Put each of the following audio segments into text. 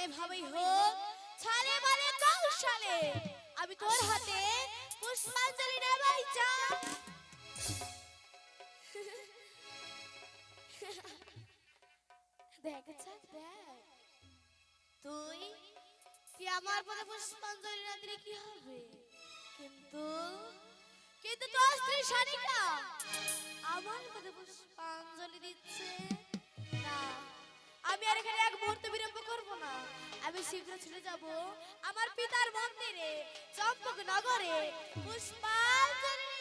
যেভাবেই হোক, ছালে মালে কৌশলে। আমি তোর হাতে পুষ্পাঞ্জলি নেবাই চা দেখ তুই আমার পথে পুষ্পাঞ্জলি না দিলে কি হবে? কিন্তু কিন্তু তোর স্ত্রী সারিকা আমার পথে পুষ্পাঞ্জলি দিচ্ছে। না, আমি আর এখানে এক মুহূর্ত বিলম্ব করব না। শীঘ্র চলে যাব। আমার পিতার মন্দিরে চম্পক নগরে পুষ্পাঞ্জলি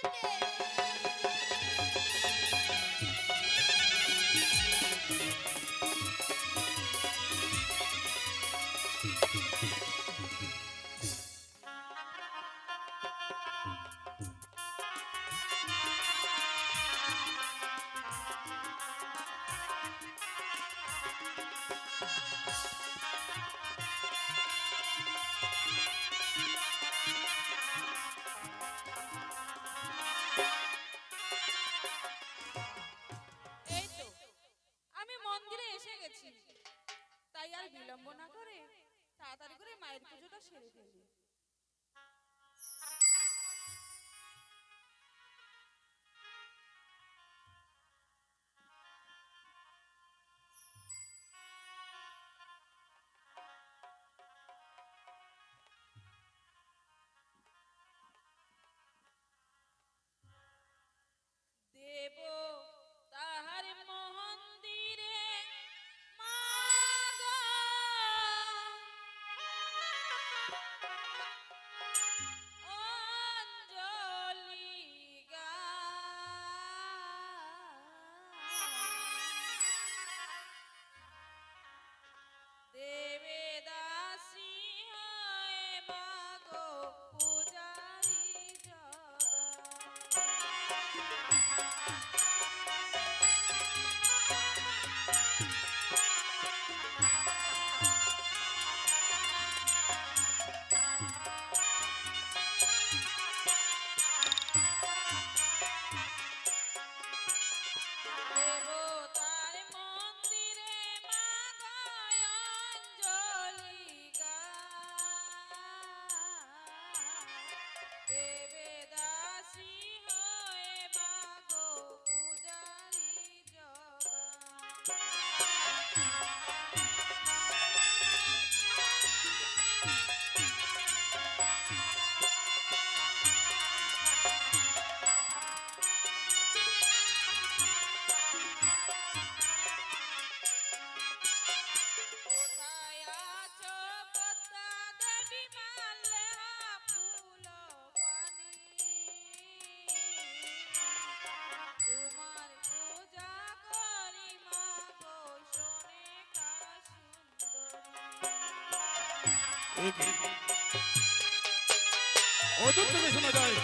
অদূর থেকে শোনা যায়।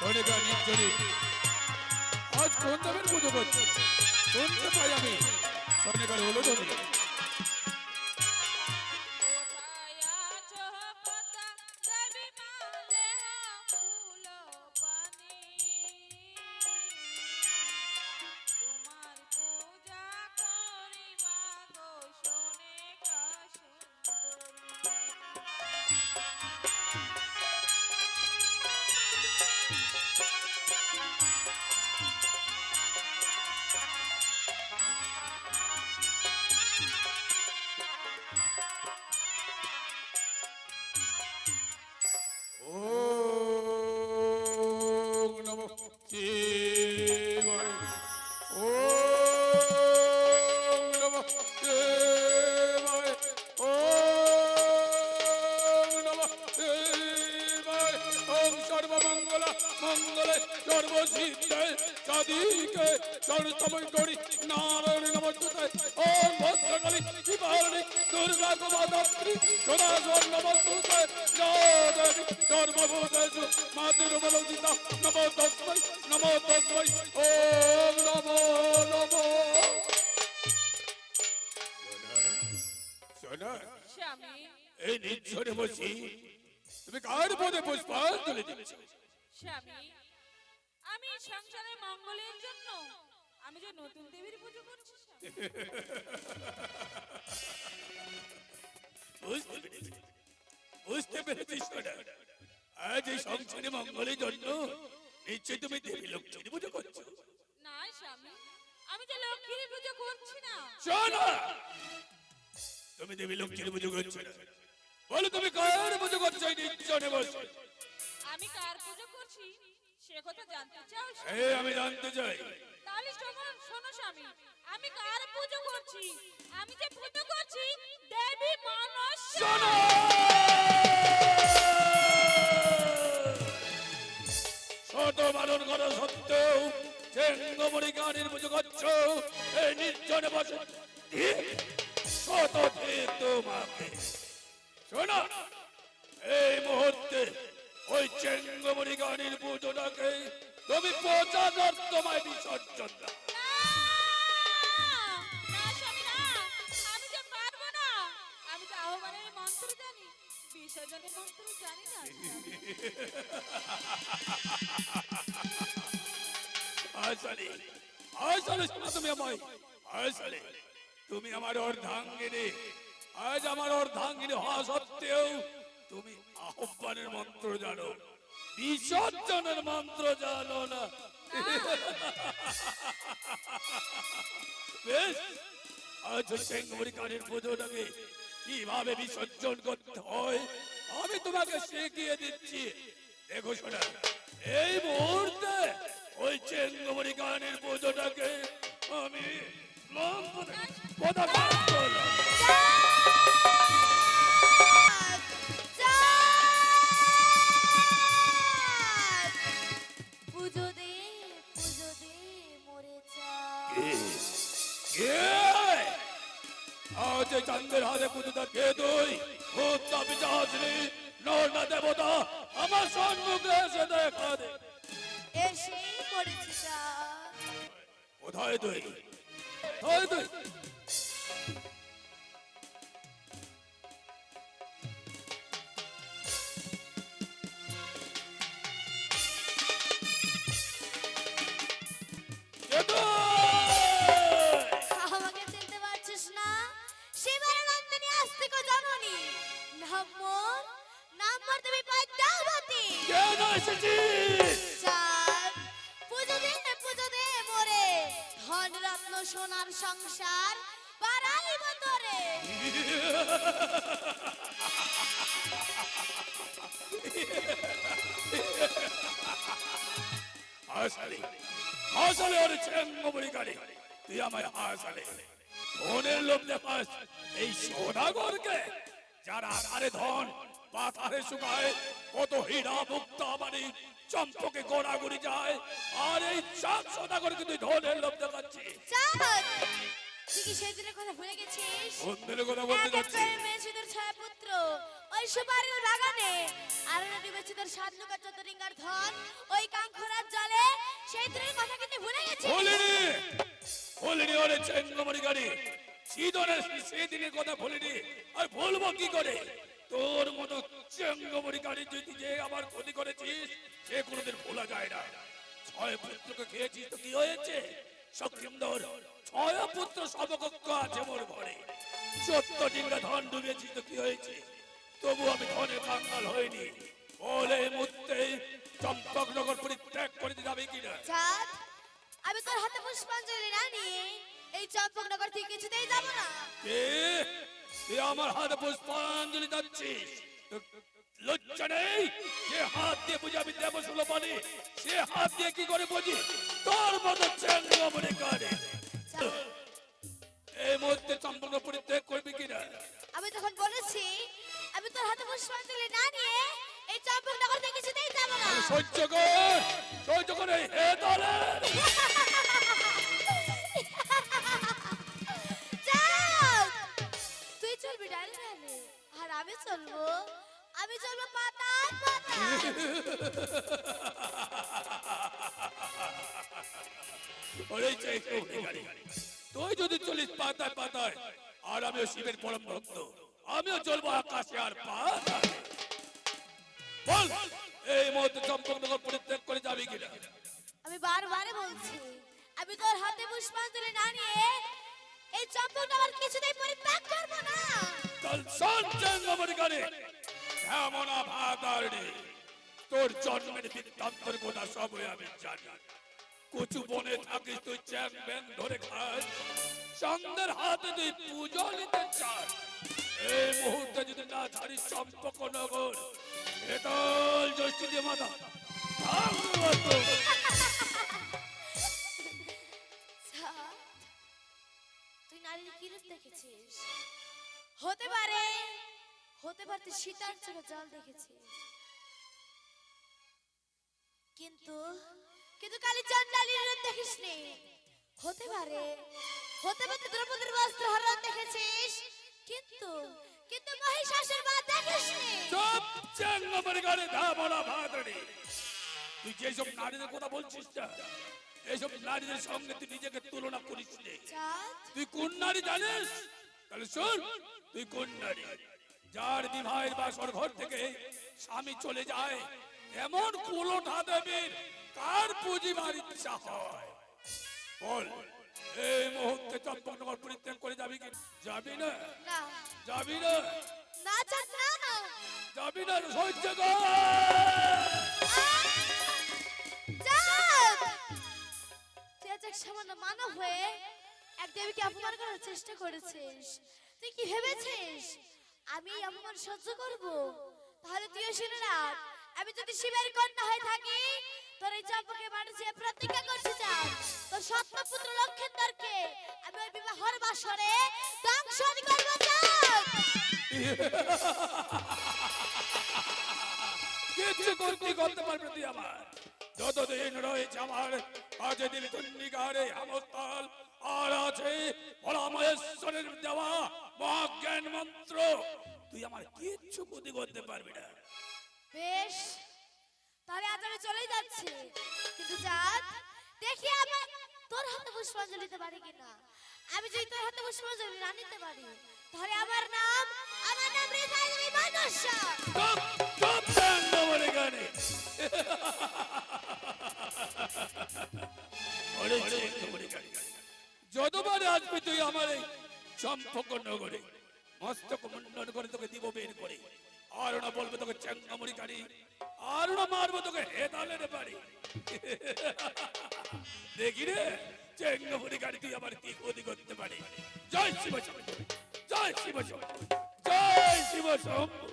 সরেগা নির্জনে। আজ কোন দেবেন পুজো করছে। শুনতে পাই আমি। সরেগার হলো ধরে মঙ্গলে সর্বসিদ্ধে সাদিকে সর্বসময় করি। নারায়ণ নমস্তে ওম ভদ্রকালী শিবারণী দুর্গা কুমারী সদা নমস্তে জয় দেবী সর্বভূতেষু মাতৃবলজিতা নমো তস্मै নমো তস্मै ওম নমো নমো। শোনো এই নির্জনে বসি। তুমি কার পদে পুষ্পাঞ্জলি দিচ্ছ? স্বামী আমি সংসারের মঙ্গলের জন্য আমি যে নতুন দেবীর পুজো করছি বুঝতে পেরেছি। বুঝতে পেরেছি আজ এই সংসারে মঙ্গলের জন্য নিশ্চয় তুমি দেবী লক্ষ্মীর পুজো করছ। না স্বামী আমি যে লক্ষ্মীর পুজো করছি না। শোনো তুমি দেবী লক্ষ্মীর পুজো করছ না। বলো তুমি কার পুজো করছ নির্জনে বসে? আমি কার পুজো করছি? সে কথা জানতে চাও এই আমি জানতে চাই। তাহলে শোনো শোনো স্বামী আমি কার পুজো করছি? আমি যে পুজো করছি দেবী মানস শোনো! ছোট পালন করা সত্ত্বেও চেঙ্গমণি গানের পুজো করছ এই নির্জনে বসে শত তোমাকে। শোনো! চেঙ্গমণি গানের পুজোটাকে তুমি পচানোর তোমায় বিসর্জন দাও। তুমি আমায় আসলে তুমি আমার অর্ধাঙ্গিনী আজ আমার অর্ধাঙ্গিনী হওয়া সত্ত্বেও তুমি আহ্বানের মন্ত্র জানো। বিসর্জনের মন্ত্র জানো না? বেশ, আজ সেঙ্গুরি কানের পুজোটাকে কীভাবে বিসর্জন করতে হয় আমি তোমাকে শিখিয়ে দিচ্ছি। দেখো শোনা এই মুহূর্তে ওই চেঙ্গুরি গানের পুজোটাকে আমি লম্পটে- পদাঘাত করলাম। পুজো দে পুজো দে মরে আজ এই হাতে পুজোটা কে তুই? খুব চাপি চাচ্ছিলি নর দেবতা আমার সম্মুখে এসে দেখা দে। এসেই পড়েছি কোথায় তুই? কোথায় তুই? ধনের লোভ দেখাস এই সোনাগরকে, যারা আরে ধন পাথারে শুকায়, কত হীরা মুক্ত আমারই চম্পকে গোড়াগুড়ি যায়। আর এই চাঁদ সোনাগরকে তুই ধনের লোভ দেখাচ্ছিস। তুই কি সেই দিনের কথা ভুলে গেছিস? বন্ধুর কথা বলতে যাচ্ছি। একেবারে মেয়েছিদের ছায়া পুত্র ওই সুপারির বাগানে। আর ডুবেছে তোর সাত লোকের চতুরিঙ্গার ধন। ওই কাঙ্খরার জলে সেই দিনের কথা কিন্তু ভুলে গেছিস? বলিনি বলিনি ওরে চেঙ্গমড়ি গাড়ি। সিদনের সেদিনের কথা বলিনি আর বলব কি করে? তোর মতো চেঙ্গমড়ি গাড়ি যদি যে আমার ক্ষতি করেছিস সে কোনোদিন ভোলা যায় না। ছয় পুত্রকে খেয়েছিস তো কি হয়েছে? সক্ষিন্দর ছয় পুত্র সমকক্ষ আছে মোর ঘরে। সত্য ডিঙ্গা ধন ডুবেছিস তো কি হয়েছে? তবু আমি ধনে কাঙ্গাল হইনি। বলে মুহূর্তে চম্পকনগর পরিত্যাগ করে দিতে হবে কিনা? আমি তোর হাতে পুষ্পাঞ্জলি না নিয়ে এই চম্পকনগর থেকে কিছুতেই যাব না। কে? তুই আমার হাতে পুষ্পাঞ্জলি যাচ্ছিস লজ্জা নেই? যে হাত দিয়ে বুঝি আমি দেব পানি সে হাত দিয়ে কি করে বুঝি? তোর মতো চেঙ্গ মনে করে। এই মুহূর্তে সম্পূর্ণ পরিত্যাগ করবি কিনা? আমি তখন বলেছি আমি তোর হাতে পুষ্পাঞ্জলি না নিয়ে এই চম্পকনগর থেকে কিছুতেই যাব না। সহ্য কর সহ্য করে হে দলে ওরে চেঙ্গ মনে করে তুই যদি চলিস পাতায় পাতায় আর আমি শিবের পরম ভক্ত আমিও চলবো আকাশে আর পাতালে বল এই মুহূর্তে চম্পকনগর পরিত্যাগ করে যাবি কিনা? আমি বারবারে বলছি আমি তোর হাতে পুষ্পাঞ্জলি না নিয়ে এই চম্পকটা আমার কিছুতেই পরিত্যাগ করব না। কাল সঞ্চঙ্গমরি গানে এমন ভাতারণে তোর জন্মের বৃত্তান্তর কথা সবই আমি জানি। কচু বনে থাকিস তুই চ্যাং ব্যাং ধরে খাস। চন্দ্রের হাতে তুই পুজো নিতে চাস। এই মুহূর্তে যদি না ছাড়িস চম্পক নগর এতল জ্যোষ্ঠী দিয়ে মাথা ভাগবত। সাত, তুই নারীর কিরূপ দেখেছিস? হতে পারে হতে পারে সীতার চোখে জল দেখেছিস। কিন্তু কিন্তু কালী চন্ডালীর রূপ দেখিসনি। হতে পারে হতে পারে দ্রৌপদীর বস্ত্র হরণ দেখেছিস। কিন্তু কিন্তু মহিষাসুর মা দেখিসনি। সব চ্যাংমরি গানে ধামনা ভাতারণে তুই যেসব নারীদের কথা বলছিস না এইসব নারীদের সঙ্গে তুই নিজেকে তুলনা করিস নে। তুই কোন নারী জানিস? তাহলে শোন তুই কোন নারী? যার বিবাহের বাসর ঘর থেকে স্বামী চলে যায় এমন কুলোটা দেবীর কার পুঁজিবার ইচ্ছা হয়। বল এই মুহূর্তে চম্পকনগর পরিত্যাগ করে যাবি কি? যাবি না? যাবি না? না যাবি না। সহ্য সামান্য মানব হয়ে এক দেবীকে অপমান করার চেষ্টা করেছিস। তুই কি ভেবেছিস? আমি অপমান সহ্য করব? তাহলে তুইও শুনে রাখ আমি যদি শিবের কন্যা হয়ে থাকি তোর এই চম্পকে মানুষে প্রতিজ্ঞা করতে চান তোর সত্যপুত্র লক্ষেন্দরকে আমি ওই বিবাহর বাসরে দংশন করব চাঁদ! কিচ্ছু করতে করতে পারবে তুই আমার। যতদিন রয়েছে আমার আজ দিন চন্ডিকারে আমস্তাল আর আছে ভোলামহেশ্বরের দেওয়া মহাজ্ঞান মন্ত্র তুই আমার কিচ্ছু ক্ষতি করতে পারবি না। বেশ। আমি চলে যাচ্ছি। কিন্তু চাঁদ, দেখি আমি তোর হাতে পুষ্পাঞ্জলি দিতে পারি কিনা। আমি যদি তোর হাতে পুষ্পাঞ্জলি না নিতে পারি, তাহলে আমার নাম আমার নাম বলে গানে। যতবার আসবি তুই আমার এই চম্পক নগরে, মস্তক মুন্ডন করে তোকে দিব বের করে। আর না বলব তোকে চ্যাঙ্গামুড়ি গাড়ি না মারবো তোকে হেতালের বাড়ি। দেখি রে চ্যাঙ্গামুড়ি গাড়ি তুই আবার কি ক্ষতি করতে পারি জয় শিব জয় শিব জয় শিব শম্ভু।